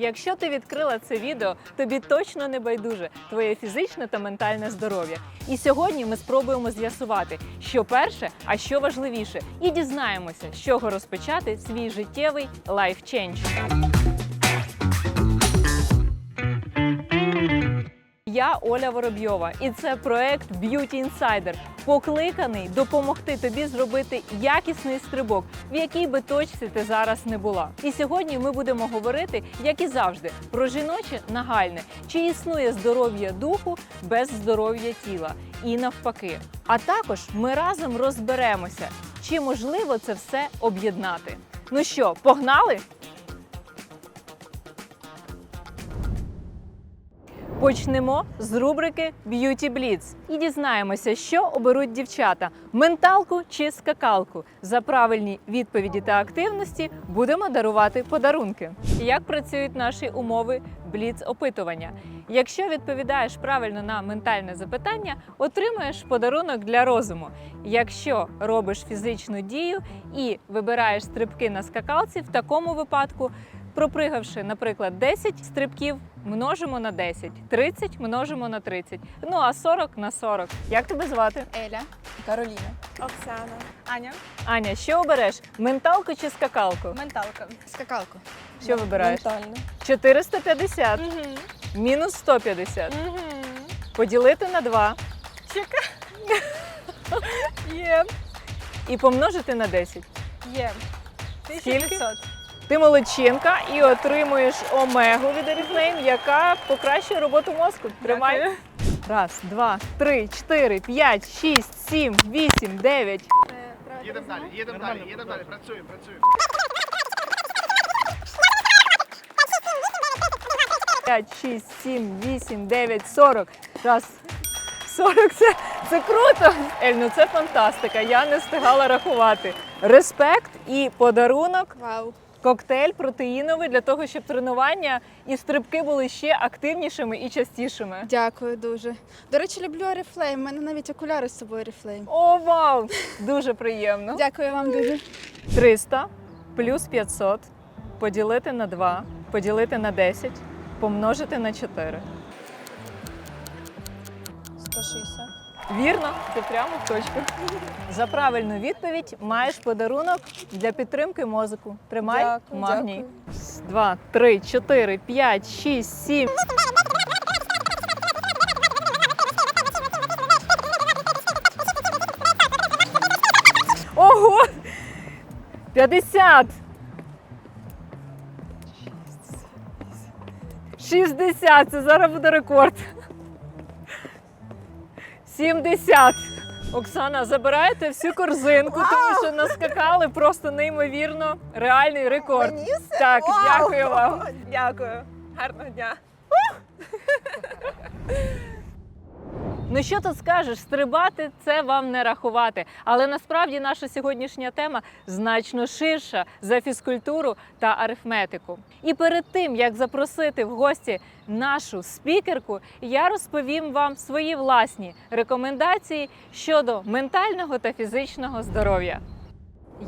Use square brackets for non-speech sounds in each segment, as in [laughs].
Якщо ти відкрила це відео, тобі точно не байдуже твоє фізичне та ментальне здоров'я. І сьогодні ми спробуємо з'ясувати, що перше, а що важливіше, і дізнаємося, з чого розпочати свій життєвий лайф-чендж. Я Оля Воробйова, і це проект Beauty Insider, покликаний допомогти тобі зробити якісний стрибок, в якій би точці ти зараз не була. І сьогодні ми будемо говорити, як і завжди, про жіноче нагальне, чи існує здоров'я духу без здоров'я тіла, і навпаки. А також ми разом розберемося, чи можливо це все об'єднати. Ну що, погнали? Почнемо з рубрики Beauty Blitz і дізнаємося, що оберуть дівчата: менталку чи скакалку. За правильні відповіді та активності будемо дарувати подарунки. Як працюють наші умови Blitz опитування? Якщо відповідаєш правильно на ментальне запитання, отримаєш подарунок для розуму. Якщо робиш фізичну дію і вибираєш стрибки на скакалці, в такому випадку Пропригавши, наприклад, 10 стрибків, множимо на 10, 30 множимо на 30, ну а 40 на 40. Як тебе звати? Еля, Кароліна, Оксана. Аня. Аня, що обереш? Менталку чи скакалку? Менталка. скакалку. Що вибираєш? Ментально. 450, Угу. мінус 150. Угу. Поділити на 2 Є. і помножити на 10. Є. Скільки? 1500. Ти молодчинка і отримуєш омегу від Oriflame, яка покращує роботу мозку. Тримай. Дякую. Раз, два, три, чотири, п'ять, шість, сім, вісім, дев'ять. Їдемо далі, їдемо далі, їдемо далі, працюємо, працюємо. 5, 6, 7, 8, 9, 40. Раз. 40 це, це круто. Ель, ну це фантастика. Я не встигала рахувати. Респект і подарунок, Вау. Коктейль протеїновий для того, щоб тренування і стрибки були ще активнішими і частішими. Дякую дуже. До речі, люблю Oriflame. У мене навіть окуляри з собою Oriflame. О, вау! Дуже приємно. Дякую вам дуже. 300 плюс 500 поділити на 2, поділити на 10, помножити на 4. Вірно, це прямо в точку. За правильну відповідь маєш подарунок для підтримки мозку. Тримай Дякую, магній. Два, три, чотири, п'ять, шість, сім. Ого! 50! 60! Це зараз буде рекорд. 70. Оксана, забирайте всю корзинку, тому що наскакали просто неймовірно. Реальний рекорд. Все? Так, Вау! дякую вам. Дякую. Гарного дня. Ну що тут скажеш, стрибати це вам не рахувати. Але насправді наша сьогоднішня тема значно ширша за фізкультуру та арифметику. І перед тим як запросити в гості нашу спікерку, я розповім вам свої власні рекомендації щодо ментального та фізичного здоров'я.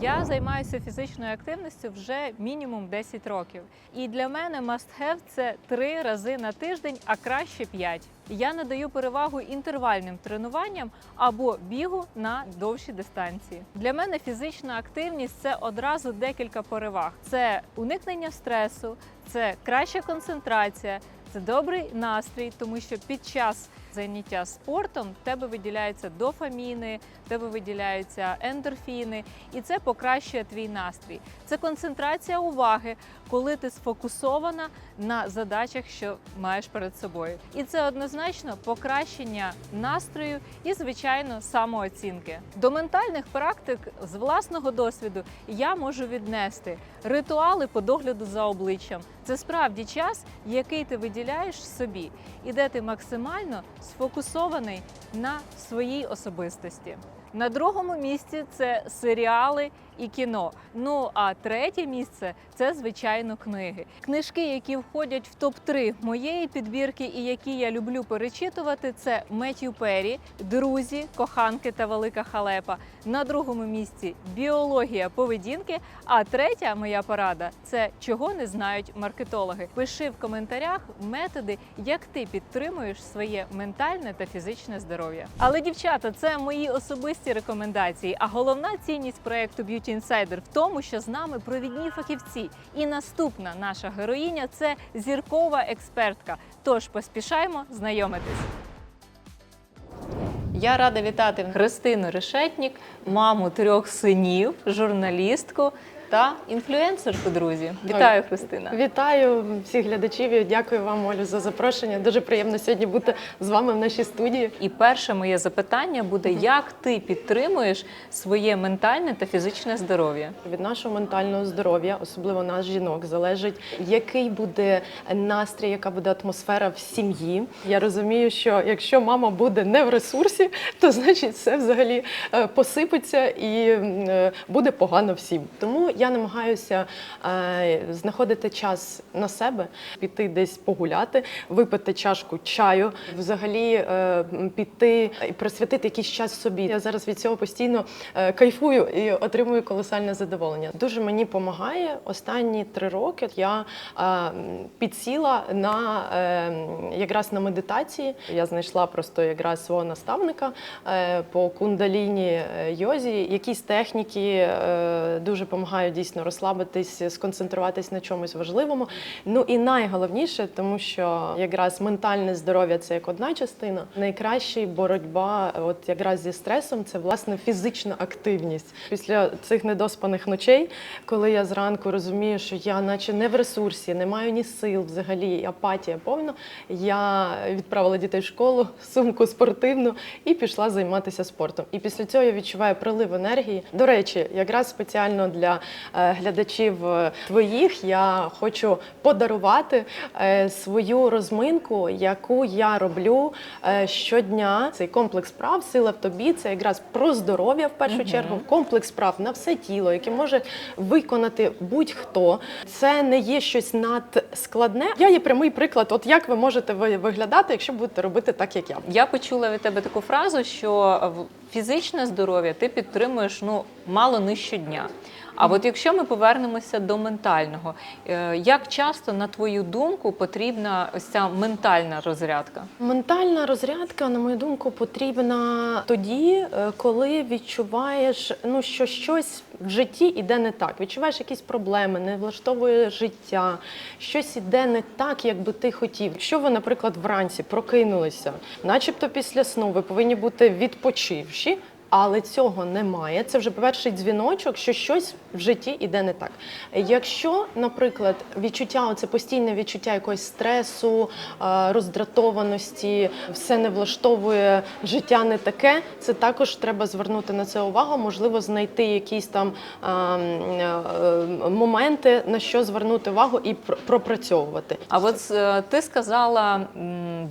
Я займаюся фізичною активністю вже мінімум 10 років. І для мене must have – це три рази на тиждень, а краще 5. Я надаю перевагу інтервальним тренуванням або бігу на довші дистанції. Для мене фізична активність це одразу декілька переваг: це уникнення стресу, це краща концентрація, це добрий настрій, тому що під час заняття спортом в тебе виділяються дофаміни, в тебе виділяються ендорфіни, і це покращує твій настрій. Це концентрація уваги, коли ти сфокусована на задачах, що маєш перед собою. І це однозначно покращення настрою і, звичайно, самооцінки. До ментальних практик з власного досвіду я можу віднести ритуали по догляду за обличчям. Це справді час, який ти виділяєш собі, і де ти максимально сфокусований на своїй особистості. На другому місці це серіали і кіно. Ну а третє місце це звичайно книги. Книжки, які входять в топ 3 моєї підбірки, і які я люблю перечитувати, це Меттью Перрі, Друзі, коханки та велика халепа. На другому місці біологія поведінки. А третя моя порада це чого не знають маркетологи. Пиши в коментарях методи, як ти підтримуєш своє ментальне та фізичне здоров'я. Але дівчата, це мої особисті рекомендації. А головна цінність проекту Beauty Insider в тому, що з нами провідні фахівці. І наступна наша героїня це зіркова експертка. Тож поспішаємо знайомитись. Я рада вітати Христину Решетнік, маму трьох синів, журналістку та інфлюенсерку, друзі. Вітаю, Христина. Вітаю всіх глядачів і дякую вам, Олю, за запрошення. Дуже приємно сьогодні бути з вами в нашій студії. І перше моє запитання буде: як ти підтримуєш своє ментальне та фізичне здоров'я? Від нашого ментального здоров'я, особливо нас, жінок, залежить, який буде настрій, яка буде атмосфера в сім'ї. Я розумію, що якщо мама буде не в ресурсі, то значить все взагалі е, посипеться і е, буде погано всім. Тому я намагаюся е, знаходити час на себе, піти десь погуляти, випити чашку чаю, взагалі е, піти і присвятити якийсь час собі. Я зараз від цього постійно е, кайфую і отримую колосальне задоволення. Дуже мені допомагає останні три роки. Я підсіла на якраз на медитації. Я знайшла просто якраз свого наставника по кундаліні йозі. Якісь техніки дуже допомагають дійсно розслабитись, сконцентруватись на чомусь важливому. Ну і найголовніше, тому що якраз ментальне здоров'я це як одна частина. Найкраща боротьба, от якраз зі стресом, це власне фізична активність. Після цих недоспаних ночей, коли я зранку розумію, що я, наче не в ресурсі, не маю ні сил, взагалі апатія повна. Я відправила дітей в школу, сумку спортивну і пішла займатися спортом. І після цього я відчуваю прилив енергії. До речі, якраз спеціально для глядачів е, твоїх я хочу подарувати е, свою розминку, яку я роблю е, щодня. Цей комплекс прав, сила в тобі. Це якраз про здоров'я в першу чергу, комплекс прав на все тіло, яке може виконати будь-хто. Це не є щось надскладне. Я є прямий приклад, от як ви можете ви- виглядати, якщо будете робити так, як я. Я почула від тебе таку фразу, що фізичне здоров'я ти підтримуєш ну мало не щодня. А от якщо ми повернемося до ментального, е, як часто, на твою думку, потрібна ось ця ментальна розрядка? Ментальна розрядка, на мою думку, потрібна тоді, е, коли відчуваєш, ну що щось в житті іде не так. Відчуваєш якісь проблеми, не влаштовує життя, щось іде не так, як би ти хотів. Якщо ви, наприклад, вранці прокинулися, начебто після сну, ви повинні бути відпочивші. Але цього немає. Це вже перший дзвіночок, що щось в житті іде не так. Якщо, наприклад, відчуття, оце постійне відчуття якогось стресу, роздратованості, все не влаштовує, життя не таке, це також треба звернути на це увагу. Можливо, знайти якісь там а, м, е, моменти, на що звернути увагу і пропрацьовувати. А от е, ти сказала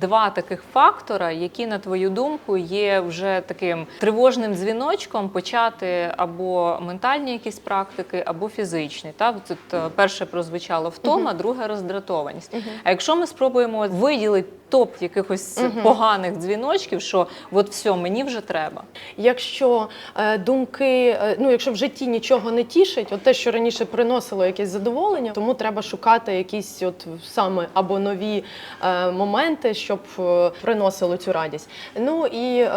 два таких фактора, які, на твою думку, є вже таким тривожним дзвіночком почати або ментальні якісь практики, або фізичні. Та тут е, перше прозвучало втома, друге роздратованість. А якщо ми спробуємо виділити топ якихось поганих дзвіночків, що от все, мені вже треба. Якщо е, думки, е, ну якщо в житті нічого не тішить, от те, що раніше приносило якесь задоволення, тому треба шукати якісь от саме або нові е, моменти, щоб е, приносило цю радість. Ну і е,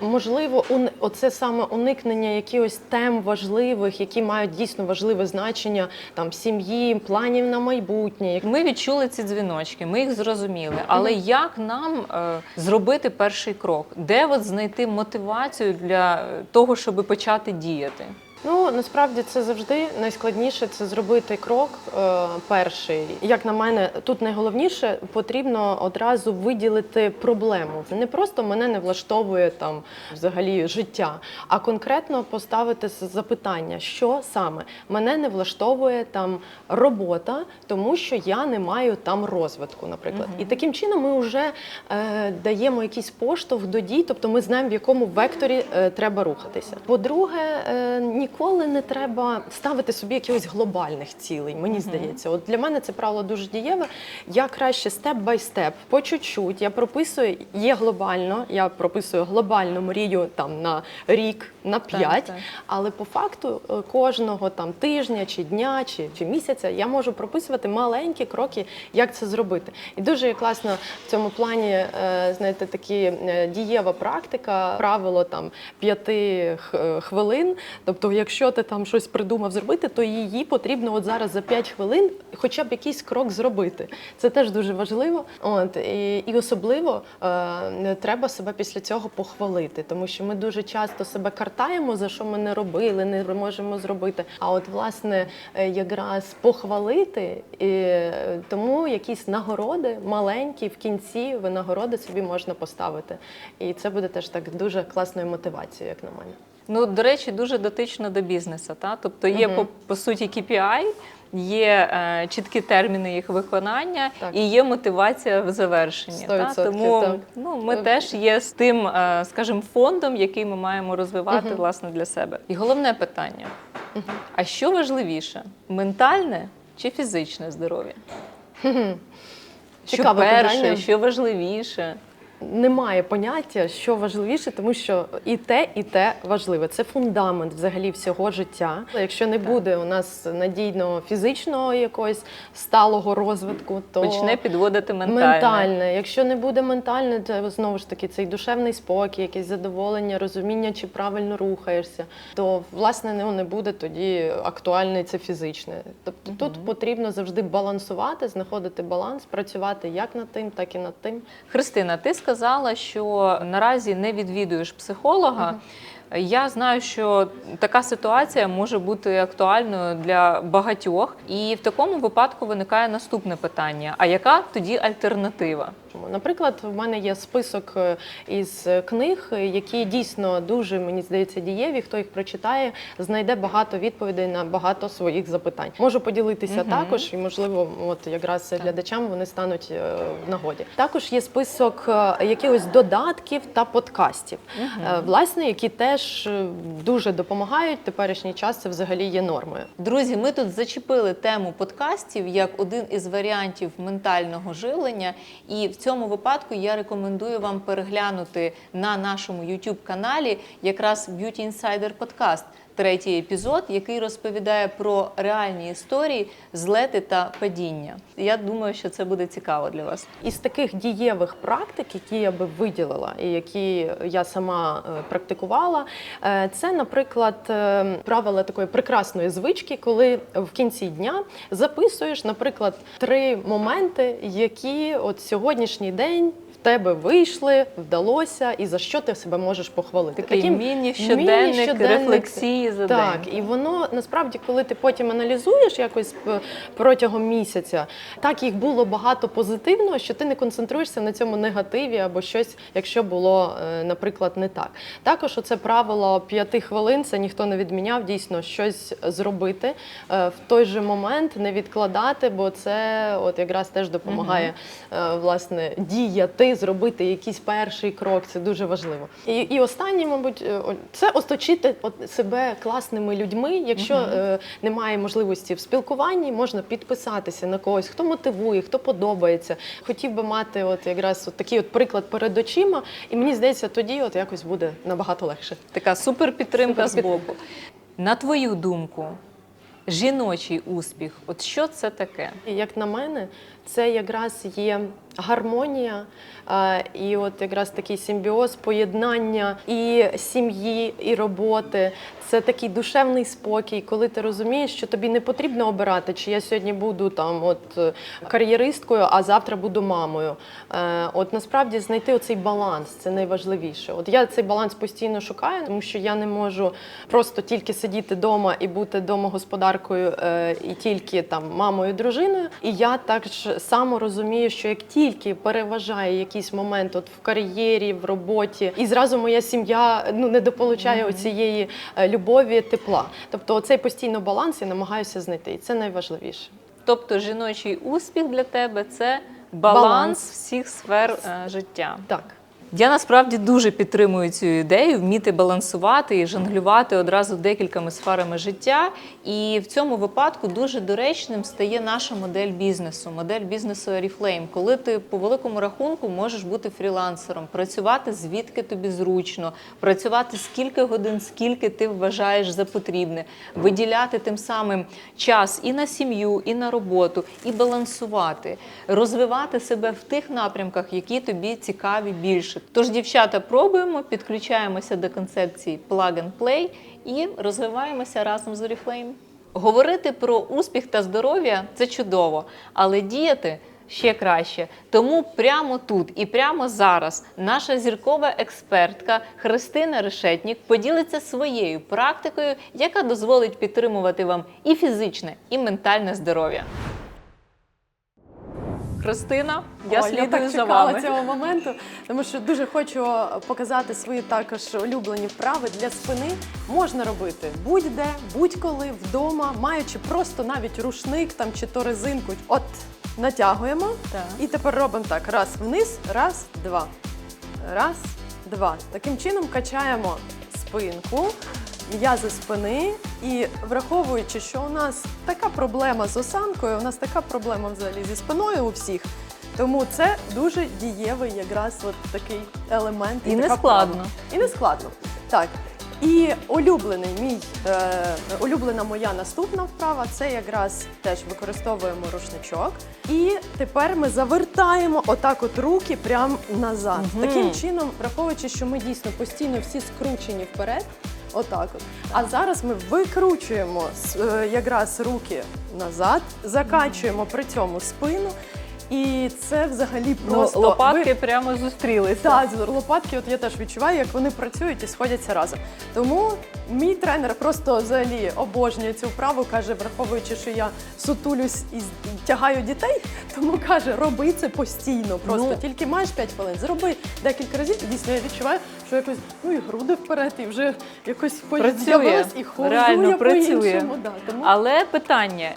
можливо, уни- оце саме уникнення якихось тем важливих, які мають дійсно важливе значення там сім'ї, планів на майбутнє. Ми відчули ці дзвіночки, ми їх зрозуміли. Але як нам е, зробити перший крок? Де от знайти мотивацію для е, того, щоб почати діяти? Ну насправді це завжди найскладніше це зробити крок е, перший. Як на мене, тут найголовніше потрібно одразу виділити проблему. Не просто мене не влаштовує там взагалі життя, а конкретно поставити запитання, що саме мене не влаштовує там робота, тому що я не маю там розвитку, наприклад. І таким чином ми вже е, даємо якийсь поштовх до дій, тобто ми знаємо, в якому векторі е, треба рухатися. По-друге, е, ніколи не треба ставити собі якихось глобальних цілей. Мені здається, от для мене це правило дуже дієве. Я краще степ бай степ, по чуть-чуть. Я прописую є глобально. Я прописую глобальну мрію там на рік, на п'ять. так. Але по факту е, кожного там тижня чи дня чи, чи місяця я можу прописувати маленькі кроки, як це зробити. І дуже класно в цьому плані, е, знаєте, такі е, дієва практика, правило там п'яти хвилин. Тобто, якщо ти там щось придумав зробити, то її потрібно от зараз за 5 хвилин хоча б якийсь крок зробити. Це теж дуже важливо. От і, і особливо е, треба себе після цього похвалити, тому що ми дуже часто себе картаємо за що ми не робили, не можемо зробити. А от власне е, якраз похвалити, і е, тому якісь нагороди маленькі в кінці винагороди собі можна поставити. І це буде теж так дуже класною мотивацією, як на мене. Ну, до речі, дуже дотично до бізнесу. Та? Тобто є угу. по, по суті KPI, є е, чіткі терміни їх виконання Так. і є мотивація в завершенні. Та? Тому так. ну, ми Е, теж є з тим, е, скажімо, фондом, який ми маємо розвивати Мгм. власне для себе. І головне питання: а що важливіше: ментальне чи фізичне здоров'я? Що перше, питання. що важливіше? Немає поняття, що важливіше, тому що і те, і те важливе. Це фундамент взагалі всього життя. Якщо не буде у нас надійного фізичного якогось сталого розвитку, то Почне підводити ментальне. Ментальне. Якщо не буде ментальне, то знову ж таки цей душевний спокій, якесь задоволення, розуміння, чи правильно рухаєшся, то власне ну, не буде тоді актуальне це фізичне. Тобто тут потрібно завжди балансувати, знаходити баланс, працювати як над тим, так і над тим. Христина, ти сказала, що наразі не відвідуєш психолога. Я знаю, що така ситуація може бути актуальною для багатьох, і в такому випадку виникає наступне питання: а яка тоді альтернатива? Наприклад, в мене є список е, із книг, які дійсно дуже мені здається дієві. Хто їх прочитає, знайде багато відповідей на багато своїх запитань. Можу поділитися Мгм. також, і можливо, от якраз глядачам вони стануть е, в нагоді. Також є список е, якихось додатків та подкастів, е, власне, які теж е, дуже допомагають. Теперішній час це взагалі є нормою. Друзі, ми тут зачепили тему подкастів як один із варіантів ментального живлення. І в цьому випадку я рекомендую вам переглянути на нашому youtube каналі якраз Beauty Insider Podcast, третій епізод, який розповідає про реальні історії, злети та падіння. Я думаю, що це буде цікаво для вас. Із таких дієвих практик, які я би виділила, і які я сама е, практикувала, е, це, наприклад, е, правила такої прекрасної звички, коли в кінці дня записуєш, наприклад, три моменти, які от сьогоднішній день. Тебе вийшли, вдалося, і за що ти себе можеш похвалити? Такий Таким міні-щоденник, міні-щоденник. рефлексії за Так, день. і воно насправді, коли ти потім аналізуєш якось протягом місяця, так їх було багато позитивного, що ти не концентруєшся на цьому негативі або щось, якщо було, е, наприклад, не так. Також оце правило п'яти хвилин, це ніхто не відміняв, дійсно щось зробити е, в той же момент, не відкладати, бо це от якраз теж допомагає е, власне діяти, зробити якийсь перший крок. Це дуже важливо. І, і останнє, мабуть, е, це оточити себе класними людьми. Якщо е, немає можливості в спілкуванні, можна підписатися на когось, хто мотивує, хто подобається. Хотів би мати от якраз от такий от приклад перед очима, і мені здається, тоді от якось буде набагато легше. Така суперпідтримка з Суперпідтримка. боку. На твою думку, жіночий успіх, от що це таке? Як на мене, це якраз є гармонія, і от якраз такий симбіоз, поєднання і сім'ї, і роботи. Це такий душевний спокій, коли ти розумієш, що тобі не потрібно обирати, чи я сьогодні буду там от кар'єристкою, а завтра буду мамою. Е, От насправді знайти оцей баланс це найважливіше. От я цей баланс постійно шукаю, тому що я не можу просто тільки сидіти вдома і бути домогосподаркою е, і тільки там мамою, дружиною. І я так ж само розумію, що як тільки переважає якийсь момент от в кар'єрі, в роботі, і зразу моя сім'я ну не дополучає mm -hmm. цієї любові, тепла. Тобто, цей постійно баланс я намагаюся знайти, і це найважливіше. Тобто жіночий успіх для тебе це баланс, Баланс. всіх сфер е, життя. Так. Я насправді дуже підтримую цю ідею вміти балансувати і жонглювати одразу декількома сферами життя. І в цьому випадку дуже доречним стає наша модель бізнесу, модель бізнесу Oriflame, коли ти по великому рахунку можеш бути фрілансером, працювати звідки тобі зручно, працювати скільки годин, скільки ти вважаєш за потрібне, виділяти тим самим час і на сім'ю, і на роботу, і балансувати, розвивати себе в тих напрямках, які тобі цікаві більше. Тож, дівчата, пробуємо, підключаємося до концепції plug and play і розвиваємося разом з Oriflame. Говорити про успіх та здоров'я це чудово, але діяти ще краще. Тому прямо тут і прямо зараз наша зіркова експертка Христина Решетнік поділиться своєю практикою, яка дозволить підтримувати вам і фізичне, і ментальне здоров'я. Христина, я Ой, слідую я так за вами. цього моменту, тому що дуже хочу показати свої також улюблені вправи для спини. Можна робити будь-де, будь-коли, вдома, маючи просто навіть рушник там чи то резинку. От натягуємо Так. і тепер робимо так: раз вниз, раз, два. Раз, два. Таким чином качаємо спинку, м'язи спини. І враховуючи, що у нас така проблема з осанкою, у нас така проблема взагалі зі спиною у всіх. Тому це дуже дієвий якраз от такий елемент. І не складно. І не складно. Так. І улюблений мій, е, улюблена моя наступна вправа це якраз теж використовуємо рушничок. І тепер ми завертаємо отак от руки прямо назад. Мгм. Таким чином, враховуючи, що ми дійсно постійно всі скручені вперед. Отак от. А зараз ми викручуємо е, якраз руки назад, закачуємо при цьому спину. І це взагалі Ну, просто лопатки ви- прямо зустрілися. так, лопатки, от я теж відчуваю, як вони працюють і сходяться разом. Тому мій тренер просто взагалі обожнює цю вправу, каже, враховуючи, що я сутулюсь і тягаю дітей, [laughs] тому каже, роби це постійно. Просто Ну. тільки маєш 5 хвилин, зроби декілька разів, і дійсно я відчуваю, що якось ну і груди вперед, і вже якось Працює. і Реально я працює. Да, тому Але питання: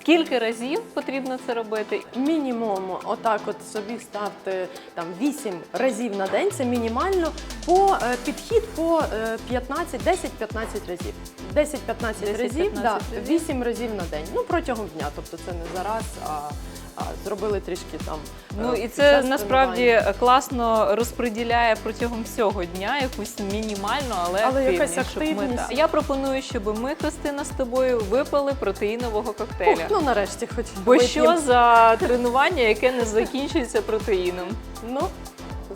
скільки разів потрібно це робити? Мінімум, отак, от собі ставте там 8 разів на день. Це мінімально по е, підхід по е, 15, 10-15 разів. 10-15 разів, да, разів. 8 разів на день. Ну протягом дня. Тобто це не зараз, а, а зробили трішки там. Ну е, і це насправді класно розподіляє протягом всього дня якусь мінімальну, але, Але якась активність, щоб ми так. Я пропоную, щоб ми, Христина, з тобою випили протеїнового коктейля. Ух, ну нарешті, хоч Бо вип'єм. що за тренування, яке не закінчується протеїном? Ну,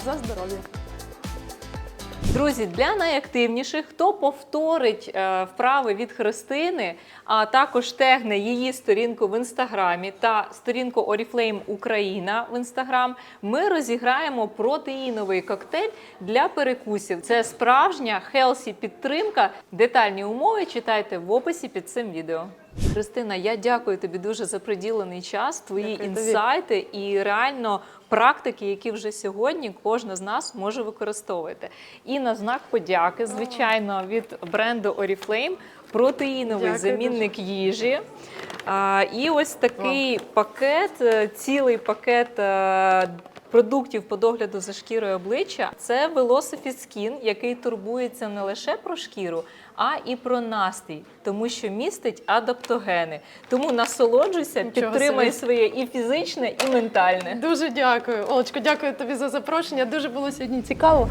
за здоров'я. Друзі, для найактивніших, хто повторить е, вправи від Христини, а також тегне її сторінку в інстаграмі та сторінку Oriflame Україна в інстаграм, ми розіграємо протеїновий коктейль для перекусів. Це справжня хелсі підтримка. Детальні умови читайте в описі під цим відео. Христина, я дякую тобі дуже за приділений час, твої Дякую тобі. інсайти і реально практики, які вже сьогодні кожна з нас може використовувати. І на знак подяки, звичайно, від бренду Oriflame протеїновий Дякую замінник їжі. А, і ось такий пакет, е, цілий пакет. Продуктів по догляду за шкірою обличчя це Velocity Skin, який турбується не лише про шкіру, а і про настрій, тому що містить адаптогени. Тому насолоджуйся, підтримай своє і фізичне, і ментальне. Дуже дякую. Олечко, дякую тобі за запрошення. Дуже було сьогодні цікаво.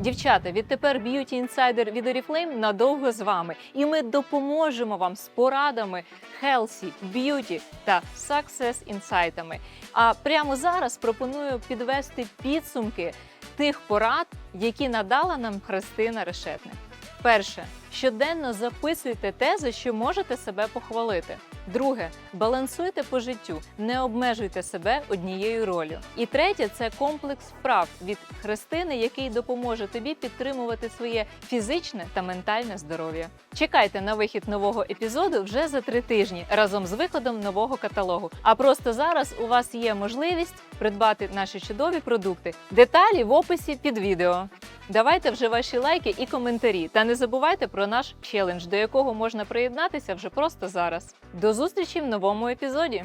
Дівчата, відтепер б'юті інсайдер від Oriflame надовго з вами, і ми допоможемо вам з порадами healthy, beauty та success інсайтами. А прямо зараз пропоную підвести підсумки тих порад, які надала нам Христина Решетник. Перше, щоденно записуйте те, за що можете себе похвалити. Друге, балансуйте по життю, не обмежуйте себе однією ролью. І третє це комплекс вправ від Христини, який допоможе тобі підтримувати своє фізичне та ментальне здоров'я. Чекайте на вихід нового епізоду вже за три тижні разом з виходом нового каталогу. А просто зараз у вас є можливість придбати наші чудові продукти. Деталі в описі під відео. Давайте вже ваші лайки і коментарі. Та не забувайте про наш челендж, до якого можна приєднатися вже просто зараз. До зустрічі в новому епізоді.